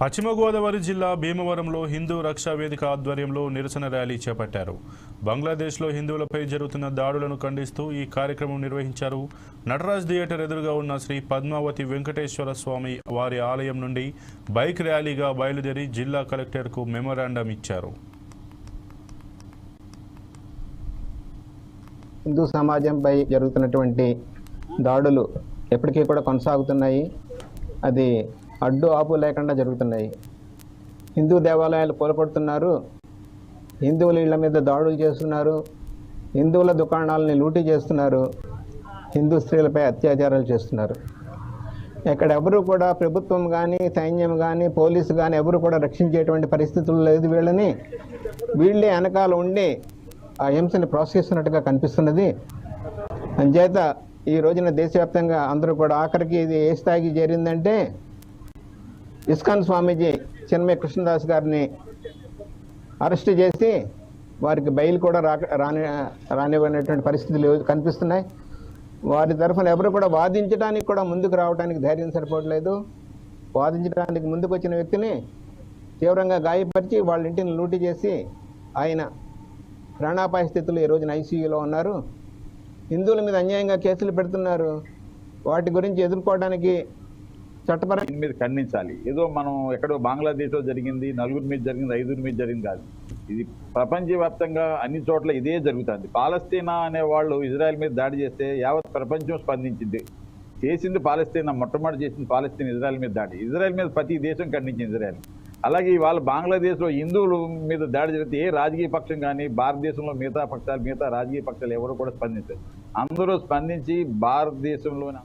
పశ్చిమ గోదావరి జిల్లా భీమవరంలో హిందూ రక్షా వేదిక ఆధ్వర్యంలో నిరసన ర్యాలీ చేపట్టారు. బంగ్లాదేశ్లో హిందువులపై జరుగుతున్న దాడులను ఖండిస్తూ ఈ కార్యక్రమం నిర్వహించారు. నటరాజ్ థియేటర్ ఎదురుగా ఉన్న శ్రీ పద్మావతి వెంకటేశ్వర స్వామి వారి ఆలయం నుండి బైక్ ర్యాలీగా బయలుదేరి జిల్లా కలెక్టర్కు మెమొరాండం ఇచ్చారు. హిందూ సమాజంపై జరుగుతున్నటువంటి దాడులు ఎప్పటికీ కూడా కొనసాగుతున్నాయి. అది అడ్డు ఆపు లేకుండా జరుగుతున్నాయి. హిందూ దేవాలయాలు కోల్పడుతున్నారు హిందువుల ఇళ్ళ మీద దాడులు చేస్తున్నారు. హిందువుల దుకాణాలని లూటీ చేస్తున్నారు. హిందూ స్త్రీలపై అత్యాచారాలు చేస్తున్నారు. ఇక్కడ ఎవరు కూడా ప్రభుత్వం కానీ సైన్యం కానీ పోలీసు కానీ ఎవరు కూడా రక్షించేటువంటి పరిస్థితులు లేదు వీళ్ళని. వీళ్ళే వెనకాల ఉండి ఆ హింసని ప్రోత్సహిస్తున్నట్టుగా కనిపిస్తున్నది. అంచేత ఈ రోజున దేశవ్యాప్తంగా అందరూ కూడా ఆఖరికి ఇది ఏ స్థాయికి చేరిందంటే ఇస్కాన్ స్వామీజీ చిన్మయ కృష్ణదాస్ గారిని అరెస్ట్ చేసి వారికి బెయిల్ కూడా రాక రాని రానివ్వనేటువంటి పరిస్థితులు కనిపిస్తున్నాయి. వారి తరఫున ఎవరు కూడా వాదించడానికి కూడా ముందుకు రావడానికి ధైర్యం సరిపోవట్లేదు. వాదించడానికి ముందుకు వచ్చిన వ్యక్తిని తీవ్రంగా గాయపరిచి వాళ్ళ ఇంటిని లూటి చేసి ఆయన ప్రాణాపాయ స్థితిలో ఈ రోజున ఐసీయూలో ఉన్నారు. హిందువుల మీద అన్యాయంగా కేసులు పెడుతున్నారు. వాటి గురించి ఎదుర్కోవడానికి చట్టపర దీని మీద ఖండించాలి. ఏదో మనం ఎక్కడో బంగ్లాదేశ్లో జరిగింది నలుగురి మీద జరిగింది ఐదుగురి మీద జరిగింది కాదు. ఇది ప్రపంచవ్యాప్తంగా అన్ని చోట్ల ఇదే జరుగుతుంది. పాలస్తీనా అనే వాళ్ళు ఇజ్రాయెల్ మీద దాడి చేస్తే యావత్ ప్రపంచం స్పందించింది. చేసింది పాలస్తీనా మొట్టమొదటి చేసింది పాలస్తీన్ ఇజ్రాయెల్ మీద దాడి. ఇజ్రాయెల్ మీద ప్రతి దేశం ఖండించింది ఇజ్రాయెల్. అలాగే ఇవాళ బంగ్లాదేశ్లో హిందువుల మీద దాడి జరిగితే ఏ రాజకీయ పక్షం కానీ భారతదేశంలో మిగతా పక్షాలు మిగతా రాజకీయ పక్షాలు ఎవరు కూడా స్పందించారు అందరూ స్పందించి భారతదేశంలోని